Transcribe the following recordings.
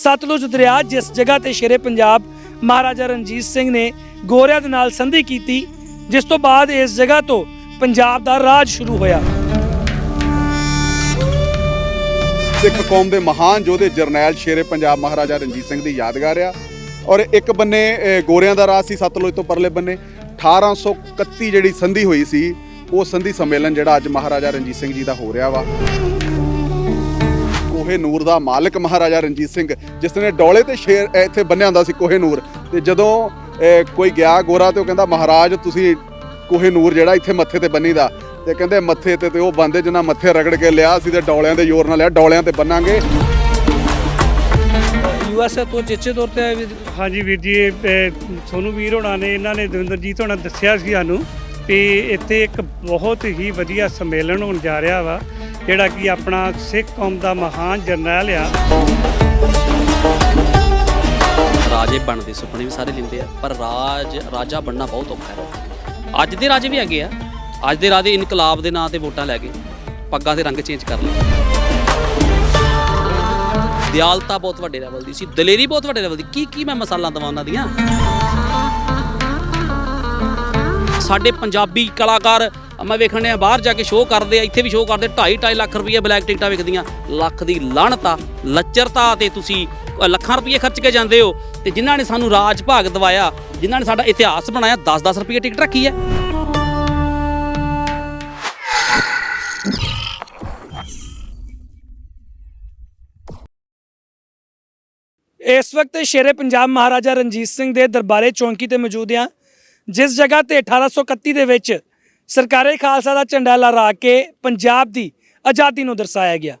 ਸਤਲੁਜ ਦਰਿਆ ਜਿਸ ਜਗ੍ਹਾ ਤੇ ਸ਼ੇਰੇ ਪੰਜਾਬ ਮਹਾਰਾਜਾ ਰਣਜੀਤ ਸਿੰਘ ਨੇ ਗੋਰਿਆਂ ਦੇ ਨਾਲ ਸੰਧੀ ਕੀਤੀ, ਜਿਸ ਤੋਂ ਬਾਅਦ ਇਸ ਜਗ੍ਹਾ ਤੋਂ ਪੰਜਾਬ ਦਾ ਰਾਜ ਸ਼ੁਰੂ ਹੋਇਆ। ਸਿੱਖ ਕੌਮ ਦੇ ਮਹਾਨ ਯੋਧੇ ਜਰਨੈਲ ਸ਼ੇਰੇ ਪੰਜਾਬ ਮਹਾਰਾਜਾ ਰਣਜੀਤ ਸਿੰਘ ਦੀ ਯਾਦਗਾਰ ਆ। ਔਰ ਇੱਕ ਬੰਨੇ ਗੋਰਿਆਂ ਦਾ ਰਾਜ ਸੀ, ਸਤਲੁਜ ਤੋਂ ਪਰਲੇ ਬੰਨੇ। 1831 ਜਿਹੜੀ ਸੰਧੀ ਹੋਈ ਸੀ, ਉਹ ਸੰਧੀ ਸੰਮੇਲਨ ਜਿਹੜਾ ਅੱਜ ਮਹਾਰਾਜਾ ਰਣਜੀਤ ਸਿੰਘ ਜੀ ਦਾ ਹੋ ਰਿਹਾ ਵਾ। ਕੋਹੇ ਨੂਰ ਦਾ ਮਾਲਕ ਮਹਾਰਾਜਾ ਰਣਜੀਤ ਸਿੰਘ ਜਿਸ ਨੇ ਡੋਲੇ ਤੇ ਸ਼ੇਰ ਇੱਥੇ ਬੰਨਿਆ ਹੁੰਦਾ ਸੀ ਕੋਹੇ ਨੂਰ। ਤੇ ਜਦੋਂ ਕੋਈ ਗਿਆ ਗੋਰਾ ਤੇ ਉਹ ਕਹਿੰਦਾ ਮਹਾਰਾਜ ਤੁਸੀਂ ਕੋਹੇ ਨੂਰ ਜਿਹੜਾ ਇੱਥੇ ਮੱਥੇ ਤੇ ਬੰਨੀਦਾ। ਤੇ ਕਹਿੰਦੇ ਮੱਥੇ ਤੇ ਤੇ ਉਹ ਬੰਦੇ ਜਿਨ੍ਹਾਂ ਮੱਥੇ ਰਗੜ ਕੇ ਲਿਆ ਸੀ ਤੇ ਡੋਲਿਆਂ ਦੇ ਜ਼ੋਰ ਨਾਲ ਲਿਆ ਡੋਲਿਆਂ ਤੇ ਬੰਨਾਂਗੇ। ਯੂਐਸਏ ਤੋਂ ਚੇਚੇ ਤੌਰ ਤੇ ਹਾਂਜੀ ਵੀਰ ਜੀ ਸੋਨੂ ਵੀਰ ਹੋਣਾ ਨੇ ਇਹਨਾਂ ਨੇ ਦਵਿੰਦਰਜੀਤ ਹੋਣਾ ਦੱਸਿਆ ਸੀ ਸਾਨੂੰ ਵੀ ਇੱਥੇ ਇੱਕ ਬਹੁਤ ਹੀ ਵਧੀਆ ਸੰਮੇਲਨ ਹੋਣ ਜਾ ਰਿਹਾ ਵਾ। ਜਿਹੜਾ ਕਿ ਆਪਣਾ ਸਿੱਖ ਕੌਮ ਦਾ ਮਹਾਨ ਜਰਨੈਲ ਆ। ਰਾਜੇ ਬਣਨ ਦੇ ਸੁਪਨੇ ਵੀ ਸਾਰੇ ਲੈਂਦੇ ਆ, ਪਰ ਰਾਜ, ਰਾਜਾ ਬਣਨਾ ਬਹੁਤ ਔਖਾ ਹੈ। ਅੱਜ ਦੇ ਰਾਜੇ ਵੀ ਹੈਗੇ ਆ। ਅੱਜ ਦੇ ਰਾਜੇ ਇਨਕਲਾਬ ਦੇ ਨਾਂ ਤੇ ਵੋਟਾਂ ਲੈ ਗਏ। ਪੱਗਾਂ ਦੇ ਰੰਗ ਚੇਂਜ ਕਰ ਲਏ। ਦਿਆਲਤਾ ਬਹੁਤ ਵੱਡੇ ਲੈਵਲ ਦੀ ਸੀ, ਦਲੇਰੀ ਬਹੁਤ ਵੱਡੇ ਲੈਵਲ ਦੀ। ਕੀ ਕੀ ਮੈਂ ਮਸਾਲਾ ਦਵਾਂ ਉਹਨਾਂ ਦੀਆਂ? ਸਾਡੇ ਪੰਜਾਬੀ ਕਲਾਕਾਰ ਮੈਂ ਵੇਖਣ ਡਿਆ ਬਾਹਰ ਜਾ ਕੇ ਸ਼ੋਅ ਕਰਦੇ ਆ, ਇੱਥੇ ਵੀ ਸ਼ੋਅ ਕਰਦੇ 2.5 2.5 ਲੱਖ ਰੁਪਏ ਬਲੈਕ ਟਿਕਟਾਂ ਵਿਕਦੀਆਂ, ਲੱਖ ਦੀ ਲਾਹਣਤਾ ਲੱਚਰਤਾ ਤੇ ਤੁਸੀਂ ਲੱਖਾਂ ਰੁਪਏ ਖਰਚ ਕੇ ਜਾਂਦੇ ਹੋ। ਤੇ ਜਿਨ੍ਹਾਂ ਨੇ ਸਾਨੂੰ ਰਾਜ ਭਾਗ ਦਵਾਇਆ, ਜਿਨ੍ਹਾਂ ਨੇ ਸਾਡਾ ਇਤਿਹਾਸ ਬਣਾਇਆ 10-10 ਰੁਪਏ ਟਿਕਟ ਰੱਖੀ ਹੈ। ਇਸ ਵਕਤ ਸ਼ੇਰੇ ਪੰਜਾਬ ਮਹਾਰਾਜਾ ਰਣਜੀਤ ਸਿੰਘ ਦੇ ਦਰਬਾਰੇ ਚੌਂਕੀ ਤੇ ਮੌਜੂਦ ਹਾਂ। ਜਿਸ ਜਗ੍ਹਾ ਤੇ 1831 ਦੇ ਵਿੱਚ ਸਰਕਾਰੇ ਖਾਲਸਾ ਦਾ ਝੰਡਾ ਲਹਿਰਾ ਕੇ ਪੰਜਾਬ ਦੀ ਆਜ਼ਾਦੀ ਨੂੰ ਦਰਸਾਇਆ ਗਿਆ।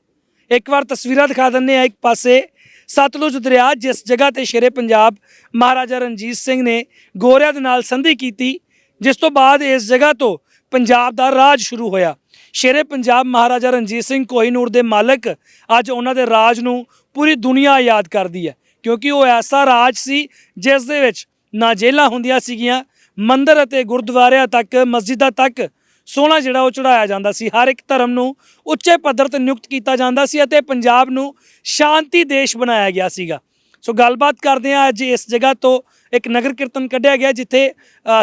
ਇੱਕ ਵਾਰ ਤਸਵੀਰਾਂ ਦਿਖਾ ਦਿੰਦੇ ਆ ਇੱਕ ਪਾਸੇ ਸਤਲੁਜ ਦਰਿਆ ਜਿਸ ਜਗ੍ਹਾ ਤੇ ਸ਼ੇਰੇ ਪੰਜਾਬ ਮਹਾਰਾਜਾ ਰਣਜੀਤ ਸਿੰਘ ਨੇ ਗੋਰਿਆਂ ਦੇ ਨਾਲ ਸੰਧੀ ਕੀਤੀ, ਜਿਸ ਤੋਂ ਬਾਅਦ ਇਸ ਜਗ੍ਹਾ ਤੋਂ ਪੰਜਾਬ ਦਾ ਰਾਜ ਸ਼ੁਰੂ ਹੋਇਆ। ਸ਼ੇਰੇ ਪੰਜਾਬ ਮਹਾਰਾਜਾ ਰਣਜੀਤ ਸਿੰਘ ਕੋਹੀਨੂਰ ਦੇ ਮਾਲਕ ਅੱਜ ਉਹਨਾਂ ਦੇ ਰਾਜ ਨੂੰ ਪੂਰੀ ਦੁਨੀਆ ਯਾਦ ਕਰਦੀ ਹੈ, ਕਿਉਂਕਿ ਉਹ ਐਸਾ ਰਾਜ ਸੀ ਜਿਸ ਦੇ ਵਿੱਚ ਨਾ ਜੇਲ੍ਹਾਂ ਹੁੰਦੀਆਂ ਸੀਗੀਆਂ ਮੰਦਿਰ ਅਤੇ ਗੁਰਦੁਆਰਿਆਂ ਤੱਕ, ਮਸਜਿਦਾਂ ਤੱਕ ਸੋਨਾ ਜਿਹੜਾ ਉਹ ਚੜਾਇਆ ਜਾਂਦਾ ਸੀ। ਹਰ ਇੱਕ ਧਰਮ ਨੂੰ ਉੱਚੇ ਪੱਧਰ ਤੇ ਨਿਯੁਕਤ ਕੀਤਾ ਜਾਂਦਾ ਸੀ ਅਤੇ ਪੰਜਾਬ ਨੂੰ ਸ਼ਾਂਤੀ ਦੇਸ਼ ਬਣਾਇਆ ਗਿਆ ਸੀਗਾ। ਸੋ ਗੱਲਬਾਤ ਕਰਦੇ ਹਾਂ ਅੱਜ ਇਸ ਜਗ੍ਹਾ ਤੋਂ ਇੱਕ ਨਗਰ ਕੀਰਤਨ ਕੱਢਿਆ ਗਿਆ ਜਿੱਥੇ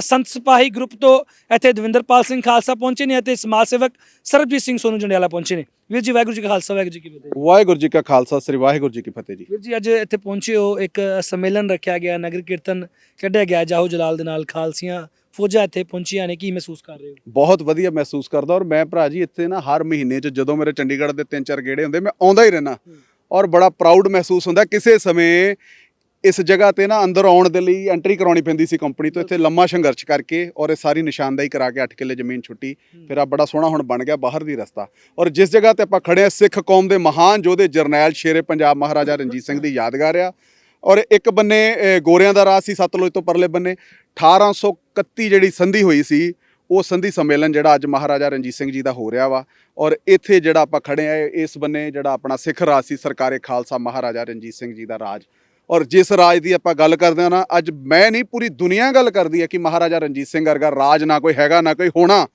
ਸੰਤ ਸਿਪਾਹੀ ਗਰੁੱਪ ਤੋਂ ਇੱਥੇ ਦਵਿੰਦਰਪਾਲ ਸਿੰਘ ਖਾਲਸਾ ਪਹੁੰਚੇ ਨੇ ਅਤੇ ਸਮਾਜ ਸੇਵਕ ਸਰਬਜੀਤ ਸਿੰਘ ਸੋਨੂ ਜੰਡਿਆਲਾ ਪਹੁੰਚੇ ਨੇ। ਵੀਰ ਜੀ ਵਾਹਿਗੁਰੂ ਜੀ ਕਾ ਖਾਲਸਾ ਵਾਹਿਗੁਰੂ ਜੀ ਕੀ ਫਤਿਹ। ਵਾਹਿਗੁਰੂ ਜੀ ਕਾ ਖਾਲਸਾ ਸ੍ਰੀ ਵਾਹਿਗੁਰੂ ਜੀ ਕੀ ਫਤਿਹ ਜੀ। ਵੀਰ ਜੀ ਅੱਜ ਇੱਥੇ ਪਹੁੰਚੇ ਹੋ ਇੱਕ ਸੰਮੇਲਨ ਰੱਖਿਆ ਗਿਆ ਨਗਰ ਕੀਰਤਨ ਕੱਢਿਆ ਗਿਆ ਜਾਹੋ ਜਲਾਲ ਦੇ ਨਾਲ ਖਾਲਸੀਆਂ ਫੌਜਾਂ ਇੱਥੇ ਪਹੁੰਚੀਆਂ ਨੇ ਕੀ ਮਹਿਸੂਸ ਕਰ ਰਹੇ ਹੋ? ਬਹੁਤ ਵਧੀਆ ਮਹਿਸੂਸ ਕਰਦਾ ਔਰ ਮੈਂ ਭਰਾ ਜੀ ਇੱਥੇ ਨਾ ਹਰ ਮਹੀਨੇ 'ਚ ਜਦੋਂ ਮੇਰੇ ਚੰਡੀਗੜ੍ਹ ਦੇ ਤਿੰਨ ਚਾਰ ਗੇੜੇ ਹੁੰਦੇ ਮੈਂ ਆਉਂਦਾ ਹੀ ਰਹਿਣਾ ਔਰ ਬੜਾ ਪ੍ਰਾਊਡ ਮਹਿਸੂਸ ਹੁੰਦਾ ਕਿਸੇ ਸਮੇਂ ਇਸ ਜਗ੍ਹਾ ਤੇ ਨਾ ਅੰਦਰ ਆਉਣ ਦੇ ਲਈ ਐਂਟਰੀ ਕਰਾਉਣੀ ਪੈਂਦੀ ਸੀ ਕੰਪਨੀ ਤੋਂ। ਇੱਥੇ ਲੰਮਾ ਸੰਘਰਸ਼ ਕਰਕੇ ਔਰ ਇਹ ਸਾਰੀ ਨਿਸ਼ਾਨਦਾਈ ਕਰਾ ਕੇ 8 ਕਿੱਲੇ ਜ਼ਮੀਨ ਛੁੱਟੀ। ਫਿਰ ਆ ਬੜਾ ਸੋਹਣਾ ਹੁਣ ਬਣ ਗਿਆ ਬਾਹਰ ਦੀ ਰਸਤਾ। ਔਰ ਜਿਸ ਜਗ੍ਹਾ ਤੇ ਆਪਾਂ ਖੜੇ ਆ ਸਿੱਖ ਕੌਮ ਦੇ ਮਹਾਨ ਯੋਧੇ ਜਰਨੈਲ ਸ਼ੇਰੇ ਪੰਜਾਬ ਮਹਾਰਾਜਾ ਰਣਜੀਤ ਸਿੰਘ ਦੀ ਯਾਦਗਾਰ ਆ। ਔਰ ਇੱਕ ਬੰਨੇ ਗੋਰਿਆਂ ਦਾ ਰਾਜ ਸੀ ਸਤਲੁਜ ਤੋਂ ਪਰਲੇ ਬੰਨੇ। 1831 ਜਿਹੜੀ ਸੰਧੀ ਹੋਈ ਸੀ ਉਹ ਸੰਧੀ ਸੰਮੇਲਨ ਜਿਹੜਾ ਅੱਜ ਮਹਾਰਾਜਾ ਰਣਜੀਤ ਸਿੰਘ ਜੀ ਦਾ ਹੋ ਰਿਹਾ ਵਾ ਔਰ ਇੱਥੇ ਜਿਹੜਾ ਆਪਾਂ ਖੜੇ ਆ ਇਸ ਬੰਨੇ ਜਿਹੜਾ ਆਪਣਾ ਸਿੱਖ ਰਾਜ ਸੀ ਸਰਕਾਰੇ ਖਾਲਸਾ ਮਹਾਰਾਜਾ ਰਣਜੀਤ ਸਿੰਘ ਜੀ ਦਾ ਰਾਜ। ਔਰ ਜਿਸ ਰਾਜ ਦੀ ਆਪਾਂ ਗੱਲ ਕਰਦੇ ਹਾਂ ਨਾ ਅੱਜ ਮੈਂ ਨਹੀਂ ਪੂਰੀ ਦੁਨੀਆ ਗੱਲ ਕਰਦੀ ਹੈ ਕਿ ਮਹਾਰਾਜਾ ਰਣਜੀਤ ਸਿੰਘ ਵਰਗਾ ਰਾਜ ਨਾ ਕੋਈ ਹੈਗਾ ਨਾ ਕੋਈ ਹੋਣਾ।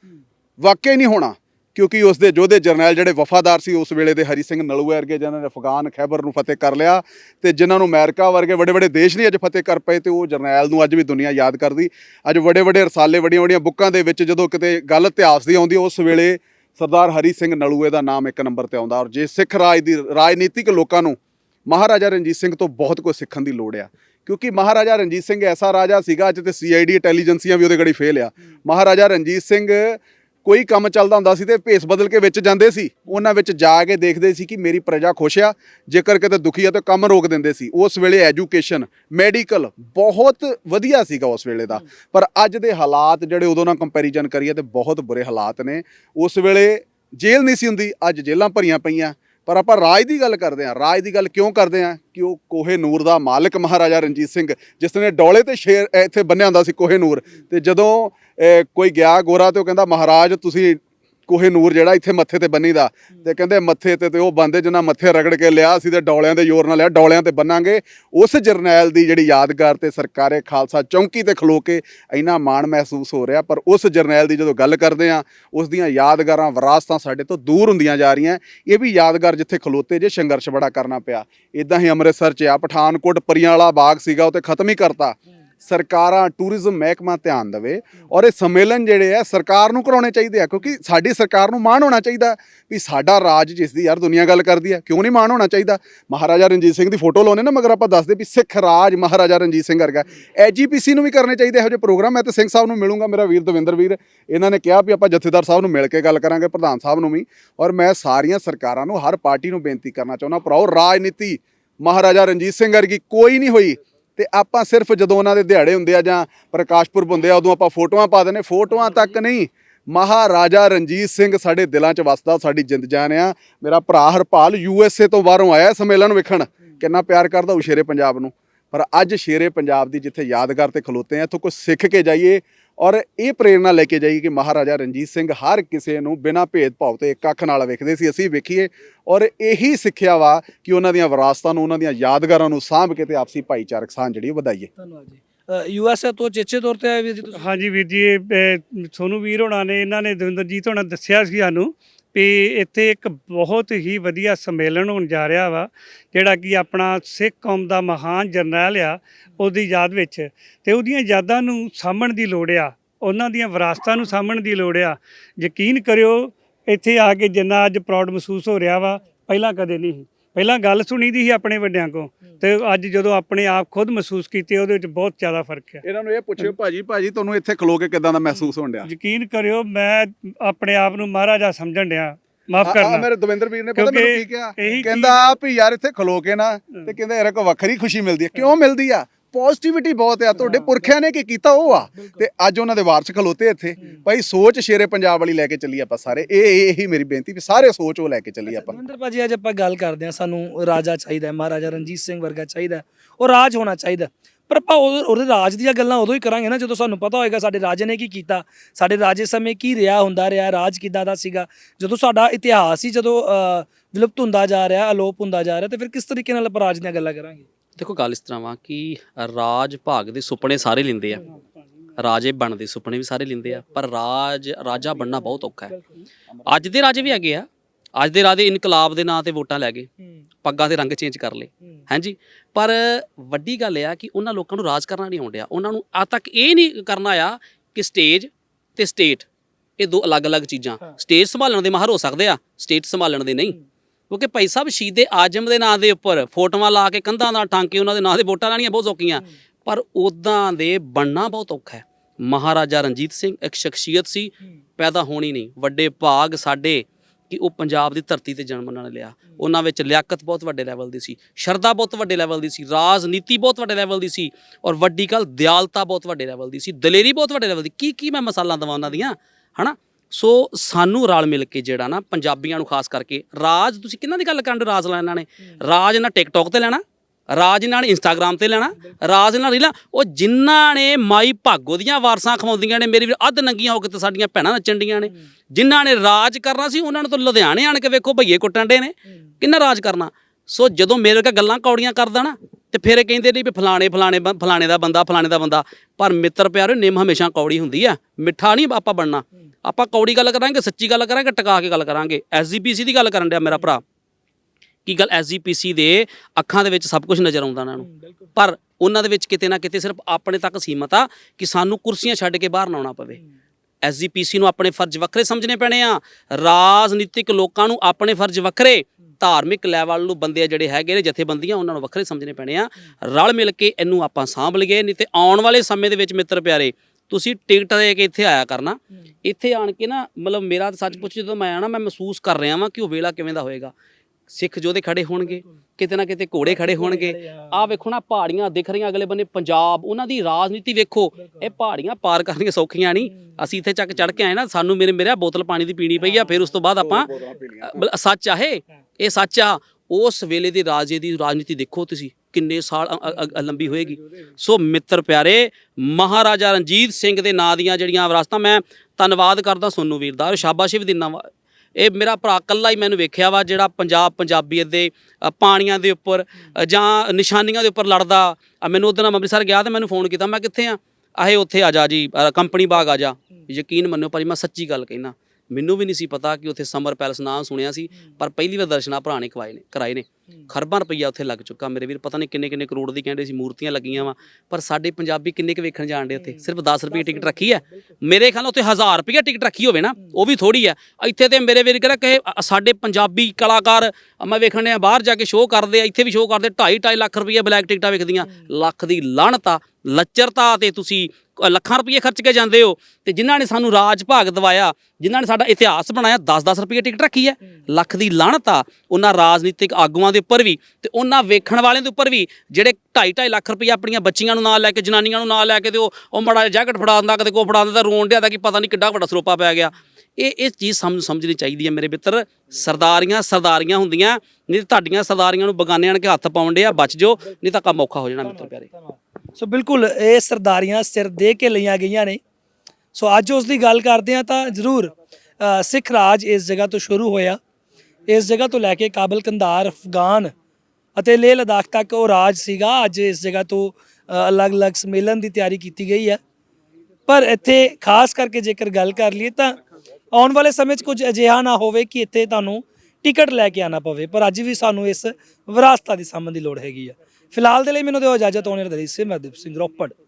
ਵਾਕਿਆ ਨਹੀਂ ਹੋਣਾ। ਕਿਉਂਕਿ ਉਸ ਦੇ ਯੋਧੇ ਜਰਨੈਲ ਜਿਹੜੇ ਵਫਾਦਾਰ ਸੀ, ਉਸ ਵੇਲੇ ਦੇ ਹਰੀ ਸਿੰਘ ਨਲੂਏ ਵਰਗੇ ਜਿਨ੍ਹਾਂ ਨੇ ਅਫਗਾਨ ਖੈਬਰ ਨੂੰ ਫਤਿਹ ਕਰ ਲਿਆ ਤੇ ਜਿਨ੍ਹਾਂ ਨੂੰ ਅਮਰੀਕਾ ਵਰਗੇ ਵੱਡੇ ਵੱਡੇ ਦੇਸ਼ ਨਹੀਂ ਅੱਜ ਫਤਿਹ ਕਰ ਪਏ ਤੇ ਉਹ ਜਰਨੈਲ ਨੂੰ ਅੱਜ ਵੀ ਦੁਨੀਆ ਯਾਦ ਕਰਦੀ। ਅੱਜ ਵੱਡੇ ਵੱਡੇ ਰਸਾਲੇ ਵੱਡੀਆਂ ਵੱਡੀਆਂ ਬੁੱਕਾਂ ਦੇ ਵਿੱਚ ਜਦੋਂ ਕਿਤੇ ਗੱਲ ਇਤਿਹਾਸ ਦੀ ਆਉਂਦੀ, ਉਸ ਵੇਲੇ ਸਰਦਾਰ ਹਰੀ ਸਿੰਘ ਨਲੂਏ ਦਾ ਨਾਮ ਇੱਕ ਨੰਬਰ ਤੇ ਆਉਂਦਾ ਔਰ ਜੇ ਸਿੱਖ ਰਾਜ ਦੀ ਰਾਜਨੀਤਿਕ ਲੋਕਾਂ ਨੂੰ ਮਹਾਰਾਜਾ ਰਣਜੀਤ ਸਿੰਘ ਤੋਂ ਬਹੁਤ ਕੁਝ ਸਿੱਖਣ ਦੀ ਲੋੜ ਆ, ਕਿਉਂਕਿ ਮਹਾਰਾਜਾ ਰਣਜੀਤ ਸਿੰਘ ਐਸਾ ਰਾਜਾ ਸੀਗਾ ਅੱਜ ਤੇ ਸੀਆਈਡੀ ਇੰਟੈਲੀਜੈਂਸੀਆਂ ਵੀ ਉਹਦੇ ਗੜੀ ਫੇਲ ਆ। ਮਹਾਰਾਜਾ ਰਣਜੀਤ ਸਿੰਘ ਕੋਈ ਕੰਮ ਚੱਲਦਾ ਹੁੰਦਾ ਸੀ ਤੇ ਭੇਸ ਬਦਲ ਕੇ ਵਿੱਚ ਜਾਂਦੇ ਸੀ। ਉਹਨਾਂ ਵਿੱਚ ਜਾ ਕੇ ਦੇਖਦੇ ਸੀ ਕਿ ਮੇਰੀ ਪ੍ਰਜਾ ਖੁਸ਼ ਆ, ਜੇਕਰ ਕਿਤੇ ਦੁਖੀ ਆ ਤਾਂ ਕੰਮ ਰੋਕ ਦਿੰਦੇ ਸੀ। ਉਸ ਵੇਲੇ ਐਜੂਕੇਸ਼ਨ ਮੈਡੀਕਲ ਬਹੁਤ ਵਧੀਆ ਸੀਗਾ ਉਸ ਵੇਲੇ ਦਾ। ਪਰ ਅੱਜ ਦੇ ਹਾਲਾਤ ਜਿਹੜੇ ਉਦੋਂ ਨਾਲ ਕੰਪੈਰੀਜ਼ਨ ਕਰੀਏ ਤੇ ਬਹੁਤ ਬੁਰੇ ਹਾਲਾਤ ਨੇ। ਉਸ ਵੇਲੇ ਜੇਲ੍ਹ ਨਹੀਂ ਸੀ ਹੁੰਦੀ, ਅੱਜ ਜੇਲ੍ਹਾਂ ਭਰੀਆਂ ਪਈਆਂ। ਪਰ ਆਪਾਂ ਰਾਜ ਦੀ ਗੱਲ ਕਰਦੇ ਹਾਂ, ਰਾਜ ਦੀ ਗੱਲ ਕਿਉਂ ਕਰਦੇ ਹਾਂ? ਕਿ ਉਹ ਕੋਹੇ ਨੂਰ ਦਾ ਮਾਲਕ ਮਹਾਰਾਜਾ ਰਣਜੀਤ ਸਿੰਘ, ਜਿਸ ਨੇ ਡੋਲੇ ਤੇ ਸ਼ੇਰ ਇੱਥੇ ਬੰਨਿਆ ਹੁੰਦਾ ਸੀ ਕੋਹੇ ਨੂਰ, ਤੇ ਜਦੋਂ ਕੋਈ ਗਿਆ ਗੋਰਾ ਤੇ ਉਹ ਕਹਿੰਦਾ, ਮਹਾਰਾਜ, ਤੁਸੀਂ ਕੋਹੇ ਨੂਰ ਜਿਹੜਾ ਇੱਥੇ ਮੱਥੇ ਤੇ ਬੰਨੀਦਾ ਤੇ ਕਹਿੰਦੇ ਮੱਥੇ ਤੇ ਤੇ ਉਹ ਬੰਦੇ ਜਿਨ੍ਹਾਂ ਮੱਥੇ ਰਗੜ ਕੇ ਲਿਆ ਸੀ ਤੇ ਡੌਲਿਆਂ ਦੇ ਜ਼ੋਰ ਨਾਲ ਲਿਆ ਡੌਲਿਆਂ ਤੇ ਬੰਨਾਂਗੇ। ਉਸ ਜਰਨੈਲ ਦੀ ਜਿਹੜੀ ਯਾਦਗਾਰ ਤੇ ਸਰਕਾਰੇ ਖਾਲਸਾ ਚੌਂਕੀ ਤੇ ਖਲੋ ਕੇ ਇੰਨਾ ਮਾਣ ਮਹਿਸੂਸ ਹੋ ਰਿਹਾ ਪਰ ਉਸ ਜਰਨੈਲ ਦੀ ਜਦੋਂ ਗੱਲ ਕਰਦੇ ਆ ਉਸ ਦੀਆਂ ਯਾਦਗਾਰਾਂ ਵਿਰਾਸਤਾਂ ਸਾਡੇ ਤੋਂ ਦੂਰ ਹੁੰਦੀਆਂ ਜਾ ਰਹੀਆਂ। ਇਹ ਵੀ ਯਾਦਗਾਰ ਜਿੱਥੇ ਖਲੋਤੇ ਜੇ ਸੰਘਰਸ਼ ਬੜਾ ਕਰਨਾ ਪਿਆ। ਇਦਾਂ ਹੀ ਅੰਮ੍ਰਿਤਸਰ 'ਚ ਆ ਪਠਾਨਕੋਟ ਪਰੀਆਂ ਵਾਲਾ ਬਾਗ ਸੀਗਾ ਉਹ ਤੇ ਖਤਮ ਹੀ ਕਰਤਾ। ਸਰਕਾਰਾਂ, ਟੂਰਿਜ਼ਮ ਮਹਿਕਮਾ ਧਿਆਨ ਦੇਵੇ ਔਰ ਇਹ ਸੰਮੇਲਨ ਜਿਹੜੇ ਆ, ਸਰਕਾਰ ਨੂੰ ਕਰਾਉਣੇ ਚਾਹੀਦੇ ਆ, ਕਿਉਂਕਿ ਸਾਡੀ ਸਰਕਾਰ ਨੂੰ ਮਾਣ ਹੋਣਾ ਚਾਹੀਦਾ ਵੀ ਸਾਡਾ ਰਾਜ ਜਿਸ ਦੀ ਯਾਰ ਦੁਨੀਆ ਗੱਲ ਕਰਦੀ ਆ, ਕਿਉਂ ਨਹੀਂ ਮਾਣ ਹੋਣਾ ਚਾਹੀਦਾ? ਮਹਾਰਾਜਾ ਰਣਜੀਤ ਸਿੰਘ ਦੀ ਫੋਟੋ ਲਾਉਨੇ ਨਾ, ਮਗਰ ਆਪਾਂ ਦੱਸਦੇ ਵੀ ਸਿੱਖ ਰਾਜ ਮਹਾਰਾਜਾ ਰਣਜੀਤ ਸਿੰਘ ਵਰਗਾ। ਐਜੀਪੀਸੀ ਨੂੰ ਵੀ ਕਰਨੇ ਚਾਹੀਦੇ ਇਹੋ ਜਿਹੇ ਪ੍ਰੋਗਰਾਮ, ਮੈਂ ਤਾਂ ਸਿੰਘ ਸਾਹਿਬ ਨੂੰ ਮਿਲੂੰਗਾ, ਮੇਰਾ ਵੀਰ ਦਵਿੰਦਰ ਵੀਰ, ਇਹਨਾਂ ਨੇ ਕਿਹਾ ਵੀ ਆਪਾਂ ਜਥੇਦਾਰ ਸਾਹਿਬ ਨੂੰ ਮਿਲ ਕੇ ਗੱਲ ਕਰਾਂਗੇ, ਪ੍ਰਧਾਨ ਸਾਹਿਬ ਨੂੰ ਵੀ, ਔਰ ਮੈਂ ਸਾਰੀਆਂ ਸਰਕਾਰਾਂ ਨੂੰ, ਹਰ ਪਾਰਟੀ ਨੂੰ ਬੇਨਤੀ ਕਰਨਾ ਚਾਹੁੰਦਾ, ਭਰਾਓ, ਰਾਜਨੀਤੀ ਮਹਾਰਾਜਾ ਰਣਜੀਤ ਸਿੰਘ ਵਰਗੀ ਕੋਈ ਨਹੀਂ ਹੋਈ ਤੇ ਆਪਾਂ ਸਿਰਫ ਜਦੋਂ ਉਹਨਾਂ ਦੇ ਦਿਹਾੜੇ ਹੁੰਦੇ ਆ ਜਾਂ ਪ੍ਰਕਾਸ਼ ਪੁਰਬ ਹੁੰਦੇ ਆ, ਉਦੋਂ ਆਪਾਂ ਫੋਟੋਆਂ ਪਾ ਦਿੰਦੇ। ਫੋਟੋਆਂ ਤੱਕ ਨਹੀਂ, ਮਹਾਰਾਜਾ ਰਣਜੀਤ ਸਿੰਘ ਸਾਡੇ ਦਿਲਾਂ 'ਚ ਵਸਦਾ, ਸਾਡੀ ਜਿੰਦ ਜਾਨ ਆ। ਮੇਰਾ ਭਰਾ ਹਰਪਾਲ ਯੂ ਐਸ ਏ ਤੋਂ ਬਾਹਰੋਂ ਆਇਆ ਸੰਮੇਲਨ ਵੇਖਣ। ਕਿੰਨਾ ਪਿਆਰ ਕਰਦਾ ਉਹ ਸ਼ੇਰੇ ਪੰਜਾਬ ਨੂੰ। ਪਰ ਅੱਜ ਸ਼ੇਰੇ ਪੰਜਾਬ ਦੀ ਜਿੱਥੇ ਯਾਦਗਾਰ ਤੇ ਖਲੋਤੇ ਆ, ਇੱਥੋਂ ਕੁਝ ਸਿੱਖ ਕੇ ਜਾਈਏ ਔਰ ਇਹ ਪ੍ਰੇਰਣਾ ਲੈ ਕੇ ਜਾਈਏ ਕਿ ਮਹਾਰਾਜਾ ਰਣਜੀਤ ਸਿੰਘ ਹਰ ਕਿਸੇ ਨੂੰ ਬਿਨਾਂ ਭੇਦਭਾਵ ਤੇ ਇੱਕ ਅੱਖ ਨਾਲ ਵੇਖਦੇ ਸੀ। ਅਸੀਂ ਵੇਖੀਏ ਔਰ ਇਹੀ ਸਿੱਖਿਆ ਵਾ ਕਿ ਉਹਨਾਂ ਦੀਆਂ ਵਿਰਾਸਤਾਂ ਨੂੰ ਉਹਨਾਂ ਦੀਆਂ ਯਾਦਗਾਰਾਂ ਨੂੰ ਸਾਂਭ ਕੇ ਤੇ ਆਪਸੀ ਭਾਈਚਾਰਕ ਸਾਂਝ ਜਿਹੜੀ ਉਹ ਵਧਾਈਏ। ਧੰਨਵਾਦ ਜੀ। ਯੂ ਐਸ ਏ ਤੋਂ ਚੇਚੇ ਤੌਰ ਤੇ ਆਏ ਵੀਰ ਜੀ ਤੁਸੀਂ? ਹਾਂਜੀ ਵੀਰ ਜੀ ਇਹ, ਇਹ ਸੋਨੂ ਵੀਰ ਹੋਣਾ ਨੇ ਇਹਨਾਂ ਨੇ ਦਵਿੰਦਰਜੀਤ ਹੋਣਾ ਦੱਸਿਆ ਸੀ ਸਾਨੂੰ ਵੀ ਇੱਥੇ ਇੱਕ ਬਹੁਤ ਹੀ ਵਧੀਆ ਸੰਮੇਲਨ ਹੋਣ ਜਾ ਰਿਹਾ ਵਾ, ਜਿਹੜਾ ਕਿ ਆਪਣਾ ਸਿੱਖ ਕੌਮ ਦਾ ਮਹਾਨ ਜਰਨੈਲ ਆ ਉਹਦੀ ਯਾਦ ਵਿੱਚ ਤੇ ਉਹਦੀਆਂ ਯਾਦਾਂ ਨੂੰ ਸਾਂਭਣ ਦੀ ਲੋੜ ਆ, ਉਹਨਾਂ ਦੀਆਂ ਵਿਰਾਸਤਾਂ ਨੂੰ ਸਾਂਭਣ ਦੀ ਲੋੜ ਆ ਯਕੀਨ ਕਰਿਓ, ਇੱਥੇ ਆ ਕੇ ਜਿੰਨਾ ਅੱਜ ਪ੍ਰਾਊਡ ਮਹਿਸੂਸ ਹੋ ਰਿਹਾ ਵਾ, ਪਹਿਲਾਂ ਕਦੇ ਨਹੀਂ ਸੀ। ਪਹਿਲਾਂ ਗੱਲ ਸੁਣੀ ਦੀ ਸੀ ਆਪਣੇ ਵੱਡਿਆਂ ਕੋ ਤੇ ਅੱਜ ਜਦੋਂ ਆਪਣੇ ਆਪ ਖੁਦ ਮਹਿਸੂਸ ਕੀਤੇ ਉਹਦੇ ਵਿੱਚ ਬਹੁਤ ਜ਼ਿਆਦਾ ਫ਼ਰਕ ਹੈ। ਇਹਨਾਂ ਨੂੰ ਇਹ ਪੁੱਛਿਓ ਭਾਜੀ ਭਾਜੀ ਤੁਹਾਨੂੰ ਇੱਥੇ ਖਲੋ ਕੇ ਕਿਦਾਂ ਦਾ ਮਹਿਸੂਸ ਹੋਣ ਡਿਆ? ਯਕੀਨ ਕਰਿਓ ਮੈਂ ਆਪਣੇ ਆਪ ਨੂੰ ਮਹਾਰਾਜਾ ਸਮਝਣ ਡਿਆ। ਮਾਫ ਆ- ਆ ਕਰਨਾ। ਮੇਰੇ ਦਵਿੰਦਰ ਵੀਰ ਨੇ ਪਤਾ ਮੈਨੂੰ ਕੀ ਕਿਹਾ? ਇਹੀ ਕਹਿੰਦਾ ਵੀ ਯਾਰ ਇੱਥੇ ਖਲੋ ਕੇ ਨਾ ਤੇ ਕਹਿੰਦਾ ਯਾਰ ਕੋ ਵੱਖਰੀ ਖੁਸ਼ੀ ਮਿਲਦੀ ਹੈ। ਕਿਉਂ ਮਿਲਦੀ ਆ? ਪੋਜ਼ਿਟਿਵਿਟੀ ਬਹੁਤ ਆ ਤੁਹਾਡੇ ਪੁਰਖਿਆਂ ਨੇ ਕੀ ਕੀਤਾ ਉਹ ਆ। ਤੇ ਅੱਜ ਉਹਨਾਂ ਦੇ ਵਾਰਸ ਖਲੋਤੇ ਇੱਥੇ। ਭਾਈ ਸੋਚ ਸ਼ੇਰੇ ਪੰਜਾਬ ਵਾਲੀ ਲੈ ਕੇ ਚੱਲੀ ਆਪਾਂ ਸਾਰੇ। ਇਹ ਇਹ- ਮੇਰੀ ਬੇਨਤੀ ਵੀ ਸਾਰੇ ਸੋਚ ਉਹ ਲੈ ਕੇ ਚੱਲੀ ਆਪਾਂ। ਮਹਿੰਦਰ ਭਾਜੀ ਅੱਜ ਆਪਾਂ ਗੱਲ ਕਰਦੇ ਹਾਂ ਸਾਨੂੰ ਰਾਜਾ ਚਾਹੀਦਾ ਹੈ ਮਹਾਰਾਜਾ ਰਣਜੀਤ ਸਿੰਘ ਵਰਗਾ ਚਾਹੀਦਾ ਉਹ ਰਾਜ ਹੋਣਾ ਚਾਹੀਦਾ ਪਰ ਆਪਾਂ ਉਹ- ਉਹਦੇ ਰਾਜ ਦੀਆਂ ਗੱਲਾਂ ਉਦੋਂ ਹੀ ਕਰਾਂਗੇ ਨਾ ਜਦੋਂ ਸਾਨੂੰ ਪਤਾ ਹੋਏਗਾ ਸਾਡੇ ਰਾਜੇ ਨੇ ਕੀ ਕੀਤਾ ਸਾਡੇ ਰਾਜੇ ਸਮੇਂ ਕੀ ਰਿਹਾ ਹੁੰਦਾ ਰਿਹਾ ਰਾਜ ਕਿੱਦਾਂ ਦਾ ਸੀਗਾ। ਜਦੋਂ ਸਾਡਾ ਇਤਿਹਾਸ ਹੀ ਜਦੋਂ ਵਿਲੁਪਤ ਹੁੰਦਾ ਜਾ ਰਿਹਾ ਅਲੋਪ ਹੁੰਦਾ ਜਾ ਰਿਹਾ ਤੇ ਫਿਰ ਕਿਸ ਤਰੀਕੇ ਨਾਲ ਆਪਾਂ ਰਾਜ ਦੀਆਂ ਗੱਲਾਂ ਕਰਾਂਗੇ? ਦੇਖੋ ਗੱਲ ਇਸ ਤਰ੍ਹਾਂ ਵਾ ਕਿ ਰਾਜ ਭਾਗ ਦੇ ਸੁਪਨੇ ਸਾਰੇ ਲੈਂਦੇ ਆ। ਰਾਜੇ ਬਣਨ ਦੇ ਸੁਪਨੇ ਵੀ ਸਾਰੇ ਲੈਂਦੇ ਆ ਪਰ ਰਾਜ ਰਾਜਾ ਬਣਨਾ ਬਹੁਤ ਔਖਾ ਹੈ। ਅੱਜ ਦੇ ਰਾਜੇ ਵੀ ਹੈਗੇ ਆ। ਅੱਜ ਦੇ ਰਾਜੇ ਇਨਕਲਾਬ ਦੇ ਨਾਂ ਤੇ ਵੋਟਾਂ ਲੈ ਗਏ। ਪੱਗਾਂ ਦੇ ਰੰਗ ਚੇਂਜ ਕਰ ਲਏ। ਹਾਂਜੀ? ਪਰ ਵੱਡੀ ਗੱਲ ਇਹ ਆ ਕਿ ਉਹਨਾਂ ਲੋਕਾਂ ਨੂੰ ਰਾਜ ਕਰਨਾ ਨਹੀਂ ਆਉਂਦਿਆ ਉਹਨਾਂ ਨੂੰ ਆ ਤੱਕ ਇਹ ਨਹੀਂ ਕਰਨਾ ਆ ਕਿ ਸਟੇਜ ਤੇ ਸਟੇਟ ਇਹ ਦੋ ਅਲੱਗ-ਅਲੱਗ ਚੀਜ਼ਾਂ। ਸਟੇਜ ਸੰਭਾਲਣ ਦੇ ਮਾਹਰ ਹੋ ਸਕਦੇ ਆ ਸਟੇਟ ਸੰਭਾਲਣ ਦੇ ਨਹੀਂ। ਕਿਉਂਕਿ ਭਾਈ ਸਾਹਿਬ ਸ਼ਹੀਦੇ ਆਜਮ ਦੇ ਨਾਂ ਦੇ ਉੱਪਰ ਫੋਟੋਆਂ ਲਾ ਕੇ ਕੰਧਾਂ ਨਾਲ ਟਾਂਕੇ ਉਹਨਾਂ ਦੇ ਨਾਂ ਦੇ ਵੋਟਾਂ ਲੈਣੀਆਂ ਬਹੁਤ ਔਖੀਆਂ ਪਰ ਉਦਾਂ ਦੇ ਬਣਨਾ ਬਹੁਤ ਔਖਾ ਹੈ। ਮਹਾਰਾਜਾ ਰਣਜੀਤ ਸਿੰਘ ਇੱਕ ਸ਼ਖਸੀਅਤ ਸੀ ਪੈਦਾ ਹੋਣੀ ਨਹੀਂ। ਵੱਡੇ ਭਾਗ ਸਾਡੇ ਕਿ ਉਹ ਪੰਜਾਬ ਦੀ ਧਰਤੀ ਤੇ ਜਨਮ ਉਹਨਾਂ ਨੇ ਲਿਆ ਉਹਨਾਂ ਵਿੱਚ ਲਿਆਕਤ ਬਹੁਤ ਵੱਡੇ ਲੈਵਲ ਦੀ ਸੀ ਸ਼ਰਧਾ ਬਹੁਤ ਵੱਡੇ ਲੈਵਲ ਦੀ ਸੀ ਰਾਜਨੀਤੀ ਬਹੁਤ ਵੱਡੇ ਲੈਵਲ ਦੀ ਸੀ ਔਰ ਵੱਡੀ ਗੱਲ ਦਿਆਲਤਾ ਬਹੁਤ ਵੱਡੇ ਲੈਵਲ ਦੀ ਸੀ ਦਲੇਰੀ ਬਹੁਤ ਵੱਡੇ ਲੈਵਲ ਦੀ। ਕੀ ਕੀ ਮੈਂ ਮਸਾਲਾ ਦਵਾਂ ਉਹਨਾਂ ਦੀਆਂ? ਹਨਾ? ਸੋ ਸਾਨੂੰ ਰਲ ਮਿਲ ਕੇ ਜਿਹੜਾ ਨਾ ਪੰਜਾਬੀਆਂ ਨੂੰ ਖਾਸ ਕਰਕੇ ਰਾਜ ਤੁਸੀਂ ਕਿਹਨਾਂ ਦੀ ਗੱਲ ਕਰਨ ਦੇ ਰਾਜ ਲੈਣਾ ਨੇ ਰਾਜ ਇਹਨਾਂ ਟਿਕਟੌਕ ਤੇ ਲੈਣਾ ਰਾਜ ਇਹਨਾਂ ਨੇ ਇੰਸਟਾਗ੍ਰam ਤੇ ਲੈਣਾ ਰਾਜ ਇਹਨਾਂ ਰੀਲਾਂ। ਉਹ ਜਿਨ੍ਹਾਂ ਨੇ ਮਾਈ ਭਾਗੋ ਦੀਆਂ ਵਾਰਸਾਂ ਖਵਾਉਂਦੀਆਂ ਨੇ ਮੇਰੀ ਵੀ ਅੱਧ ਨੰਗੀਆਂ ਹੋ ਕੇ ਤੇ ਸਾਡੀਆਂ ਭੈਣਾਂ ਨੱਚਣ ਡੀਆਂ ਨੇ ਜਿਨ੍ਹਾਂ ਨੇ ਰਾਜ ਕਰਨਾ ਸੀ ਉਹਨਾਂ ਨੂੰ ਤਾਂ ਲੁਧਿਆਣੇ ਆਣ ਕੇ ਵੇਖੋ ਭਈਏ ਕੁੱਟਣ ਡੇ ਨੇ। ਕਿੰਨਾ ਰਾਜ ਕਰਨਾ? ਸੋ ਜਦੋਂ ਮੇਰੇ ਵਰਗਾ ਗੱਲਾਂ ਕੌੜੀਆਂ ਕਰਦਾ ਨਾ ਤੇ ਫਿਰ ਇਹ ਕਹਿੰਦੇ ਨੇ ਵੀ ਫਲਾਣੇ ਫਲਾਣੇ ਬੰ- ਫਲਾਣੇ ਦਾ ਬੰਦਾ ਫਲਾਣੇ ਦਾ ਬੰਦਾ। ਪਰ ਮਿੱਤਰ ਪਿਆਰੇ ਨਿੰਮ ਹਮੇਸ਼ਾ ਕੌੜੀ ਹੁੰਦੀ ਆ। ਮਿੱਠਾ ਨਹੀਂ ਆਪਾਂ ਬਣਨਾ। ਆਪਾਂ ਕੌੜੀ ਗੱਲ ਕਰਾਂਗੇ ਸੱਚੀ ਗੱਲ ਕਰਾਂਗੇ ਟਕਾ ਕੇ ਗੱਲ ਕਰਾਂਗੇ। ਐਸਜੀਪੀਸੀ ਦੀ ਗੱਲ ਕਰਨ ਡਿਆ ਮੇਰਾ ਭਰਾ। ਕੀ ਗੱਲ ਐਸਜੀਪੀਸੀ ਦੇ ਅੱਖਾਂ ਦੇ ਵਿੱਚ ਸਭ ਕੁਝ ਨਜ਼ਰ ਆਉਂਦਾ ਉਹਨਾਂ ਨੂੰ। ਪਰ ਉਹਨਾਂ ਦੇ ਵਿੱਚ ਕਿਤੇ ਨਾ ਕਿਤੇ ਸਿਰਫ ਆਪਣੇ ਤੱਕ ਸੀਮਤ ਆ ਕਿ ਸਾਨੂੰ ਕੁਰਸੀਆਂ ਛੱਡ ਕੇ ਬਾਹਰ ਨਾ ਆਉਣਾ ਪਵੇ। ਐਸਜੀਪੀਸੀ ਨੂੰ ਆਪਣੇ ਫਰਜ਼ ਵੱਖਰੇ ਸਮਝਣੇ ਪੈਣੇ ਆ। ਰਾਜਨੀਤਿਕ ਲੋਕਾਂ ਨੂੰ ਆਪਣੇ ਫਰਜ਼ ਵੱਖਰੇ। ਧਾਰਮਿਕ ਲੈਵਲ ਨੂੰ ਬੰਦੇ ਜਿਹੜੇ ਹੈਗੇ ਨੇ ਜਥੇਬੰਦੀਆਂ ਉਹਨਾਂ ਨੂੰ ਵੱਖਰੇ ਸਮਝਣੇ ਪੈਣੇ ਆ। ਰਲ ਮਿਲ ਕੇ ਇਹਨੂੰ ਆਪਾਂ ਸਾਂਭ ਲਈਏ ਨਹੀਂ ਤੇ ਆਉਣ ਵਾਲੇ ਸਮੇਂ ਦੇ ਵਿੱਚ ਮਿੱਤਰ ਪਿਆਰੇ ਤੁਸੀਂ ਟਿਕਟ ਦੇ ਕੇ ਇੱਥੇ ਆਇਆ ਕਰਨਾ। ਇੱਥੇ ਆਣ ਕੇ ਨਾ ਮਤਲਬ ਮੇਰਾ ਸੱਚ ਪੁੱਛ ਜਦੋਂ ਮੈਂ ਆਣਾ ਮੈਂ ਮਹਿਸੂਸ ਕਰ ਰਿਹਾ ਵਾਂ ਕਿ ਉਹ ਵੇਲਾ ਕਿਵੇਂ ਦਾ ਹੋਏਗਾ। ਸਿੱਖ ਯੋਧੇ ਖੜੇ ਹੋਣਗੇ, ਕਿਤੇ ਨਾ ਕਿਤੇ ਘੋੜੇ ਖੜੇ ਹੋਣਗੇ। ਆਹ ਵੇਖੋ ਨਾ, ਪਹਾੜੀਆਂ ਦਿਖ ਰਹੀਆਂ ਅਗਲੇ ਬੰਨੇ, ਪੰਜਾਬ, ਉਹਨਾਂ ਦੀ ਰਾਜਨੀਤੀ ਵੇਖੋ। ਇਹ ਪਹਾੜੀਆਂ ਪਾਰ ਕਰਨੀਆਂ ਸੌਖੀਆਂ ਨਹੀਂ। ਅਸੀਂ ਇੱਥੇ ਚੱਕ ਚੜ ਕੇ ਆਏ ਨਾ, ਸਾਨੂੰ ਮੇਰੇ ਮੇਰੇ ਬੋਤਲ ਪਾਣੀ ਦੀ ਪੀਣੀ ਪਈ ਆ, ਫਿਰ ਉਸ ਤੋਂ ਬਾਅਦ ਆਪਾਂ ਸੱਚ ਆ ਇਹ। ਇਹ ਸੱਚ ਆ। ਉਸ ਵੇਲੇ ਦੇ ਰਾਜੇ ਦੀ ਰਾਜਨੀਤੀ ਦੇਖੋ ਤੁਸੀਂ, ਕਿੰਨੇ ਸਾਲ ਲੰਬੀ ਹੋਏਗੀ। ਸੋ ਮਿੱਤਰ ਪਿਆਰੇ, ਮਹਾਰਾਜਾ ਰਣਜੀਤ ਸਿੰਘ ਦੇ ਨਾਂ ਦੀਆਂ ਜਿਹੜੀਆਂ ਵਿਰਾਸਤਾਂ, ਮੈਂ ਧੰਨਵਾਦ ਕਰਦਾ ਸੋਨੂ ਵੀਰ ਦਾ। ਔਰ ਸ਼ਾਬਾਸ਼ ਵੀ ਦਿੰਦਾ ਇਹ ਮੇਰਾ ਭਰਾ ਕੱਲਾ ਹੀ ਮੈਨੂੰ ਵੇਖਿਆ ਵਾ ਜਿਹੜਾ ਪੰਜਾਬ ਪੰਜਾਬੀਅਤ ਦੇ ਪਾਣੀਆਂ ਦੇ ਉੱਪਰ ਜਾਂ ਨਿਸ਼ਾਨੀਆਂ ਦੇ ਉੱਪਰ ਲੜਦਾ। ਮੈਨੂੰ ਉਦੋਂ ਅੰਮ੍ਰਿਤਸਰ ਗਿਆ ਤੇ ਮੈਨੂੰ ਫੋਨ ਕੀਤਾ ਮੈਂ ਕਿੱਥੇ ਆ? ਆਹੇ ਉੱਥੇ ਆ ਜਾ ਜੀ ਕੰਪਨੀ ਬਾਗ ਆ ਜਾ। ਯਕੀਨ ਮੰਨੋ ਭਾਜੀ ਮੈਂ ਸੱਚੀ ਗੱਲ ਕਹਿਣਾ ਮੈਨੂੰ ਵੀ ਨਹੀਂ ਸੀ ਪਤਾ ਕਿ ਉੱਥੇ ਸਮਰ ਪੈਲਸ ਨਾਂ ਸੁਣਿਆ ਸੀ ਪਰ ਪਹਿਲੀ ਵਾਰ ਦਰਸ਼ਨਾ ਭਰਾ ਨੇ ਖਵਾਏ ਨੇ ਕਰਾਏ ਨੇ। ਖਰਬਾਂ ਰੁਪਈਆ ਉੱਥੇ ਲੱਗ ਚੁੱਕਾ ਮੇਰੇ ਵੀਰ ਪਤਾ ਨਹੀਂ ਕਿੰਨੇ ਕਿੰਨੇ ਕਰੋੜ ਦੀ ਕਹਿੰਦੇ ਸੀ ਮੂਰਤੀਆਂ ਲੱਗੀਆਂ ਵਾ ਪਰ ਸਾਡੇ ਪੰਜਾਬੀ ਕਿੰਨੇ ਕੁ ਵੇਖਣ ਜਾਣਦੇ ਉੱਥੇ? ਸਿਰਫ 10 ਰੁਪਏ ਟਿਕਟ ਰੱਖੀ ਹੈ। ਮੇਰੇ ਖਿਆਲ ਨਾਲ ਉੱਥੇ 1000 ਰੁਪਏ ਟਿਕਟ ਰੱਖੀ ਹੋਵੇ ਨਾ ਉਹ ਵੀ ਥੋੜੀ ਹੈ। ਇੱਥੇ ਤੇ ਮੇਰੇ ਵੀਰ ਕਿਹੜਾ ਕਿ ਸਾਡੇ ਪੰਜਾਬੀ ਕਲਾਕਾਰ ਮੈਂ ਵੇਖਣ ਡਿਆ ਬਾਹਰ ਜਾ ਕੇ ਸ਼ੋਅ ਕਰਦੇ ਆ ਇੱਥੇ ਵੀ ਸ਼ੋਅ ਕਰਦੇ 2.5 2.5 ਲੱਖ ਰੁਪਏ ਬਲੈਕ ਟਿਕਟਾਂ ਵਿਕਦੀਆਂ। ਲੱਖ ਦੀ ਲਾਹਣਤਾ ਲੱਚਰਤਾ ਤੇ ਤੁਸੀਂ ਲੱਖਾਂ ਰੁਪਏ ਖਰਚ ਕੇ ਜਾਂਦੇ ਹੋ ਤੇ ਜਿਨ੍ਹਾਂ ਨੇ ਸਾਨੂੰ ਰਾਜ ਭਾਗ ਦਵਾਇਆ ਜਿਨ੍ਹਾਂ ਨੇ ਸਾਡਾ ਇਤਿਹਾਸ ਬਣਾਇਆ 10-10 ਰੁਪਏ ਟਿਕਟ ਰੱਖੀ ਹੈ। ਲੱਖ ਦੀ ਲਾਹਣਤ ਆ ਉਹਨਾਂ ਰਾਜਨੀਤਿਕ ਆਗੂਆਂ ਦੇ ਉੱਪਰ ਵੀ ਤੇ ਉਹਨਾਂ ਵੇਖਣ ਵਾਲਿਆਂ ਦੇ ਉੱਪਰ ਵੀ ਜਿਹੜੇ 2.5 ਲੱਖ ਰੁਪਏ ਆਪਣੀਆਂ ਬੱਚੀਆਂ ਨੂੰ ਨਾਲ ਲੈ ਕੇ ਜਨਾਨੀਆਂ ਨੂੰ ਨਾਲ ਲੈ ਕੇ ਤੇ ਉਹ ਮੜਾ ਜੈਕਟ ਫੜਾ ਦਿੰਦਾ ਕਦੇ ਕੋ ਫੜਾ ਦਿੰਦਾ ਰੋਣ ਡਿਆ ਦਾ ਕਿ ਪਤਾ ਨਹੀਂ ਕਿੱਡਾ ਵੱਡਾ ਸਰੋਪਾ ਪੈ ਗਿਆ। ਇਹ ਇਹ ਚੀਜ਼ ਸਮਝ ਸਮਝਣੀ ਚਾਹੀਦੀ ਹੈ ਮੇਰੇ ਮਿੱਤਰ। ਸਰਦਾਰੀਆਂ ਸਰਦਾਰੀਆਂ ਹੁੰਦੀਆਂ ਨਹੀਂ ਤੇ ਤੁਹਾਡੀਆਂ ਸਰਦਾਰੀਆਂ ਨੂੰ ਬਗਾਨਿਆਂ ਕੇ ਹੱਥ ਪਾਉਣ ਡਿਆ ਬਚ ਜਾਓ ਨਹੀਂ ਤਾਂ ਕੰਮ ਔਖਾ ਹੋ ਜਾਣਾ ਮਿੱਤਰ ਪਿਆਰੇ। ਸੋ ਬਿਲਕੁਲ, ਇਹ ਸਰਦਾਰੀਆਂ ਸਿਰ ਦੇ ਕੇ ਲਈਆਂ ਗਈਆਂ ਨੇ। ਸੋ ਅੱਜ ਉਸ ਦੀ ਗੱਲ ਕਰਦੇ ਆ ਤਾਂ ਜ਼ਰੂਰ ਸਿੱਖ ਰਾਜ ਇਸ ਜਗ੍ਹਾ ਤੋਂ ਸ਼ੁਰੂ ਹੋਇਆ। ਇਸ ਜਗ੍ਹਾ ਤੋਂ ਲੈ ਕੇ ਕਾਬਲ ਕੰਧਾਰ, ਅਫਗਾਨ ਅਤੇ ਲੇਹ ਲਦਾਖ ਤੱਕ ਉਹ ਰਾਜ ਸੀਗਾ। ਅੱਜ ਇਸ ਜਗ੍ਹਾ ਤੋਂ ਅਲੱਗ-ਅਲੱਗ ਸੰਮੇਲਨ ਦੀ ਤਿਆਰੀ ਕੀਤੀ ਗਈ ਹੈ। ਪਰ ਇੱਥੇ ਖਾਸ ਕਰਕੇ ਜੇਕਰ ਗੱਲ ਕਰ ਲਈਏ ਤਾਂ ਆਉਣ ਵਾਲੇ ਸਮੇਂ 'ਚ ਕੁਝ ਅਜਿਹਾ ਨਾ ਹੋਵੇ ਕਿ ਇੱਥੇ ਤੁਹਾਨੂੰ ਟਿਕਟ ਲੈ ਕੇ ਆਣਾ ਪਵੇ। ਪਰ ਅੱਜ ਵੀ ਸਾਨੂੰ ਇਸ ਵਿਰਾਸਤਾ ਦੀ ਸਾਂਭਣ ਦੀ ਲੋੜ ਹੈਗੀ ਆ। ਫਿਲਹਾਲ ਦੇ ਲਈ ਮੈਨੂੰ ਦਿਓ ਇਜਾਜ਼ਤ ਹੋਣੇ ਰਦਰੀ ਸੇ ਮਰਦੀਪ ਸਿੰਘ ਰੋਪੜ।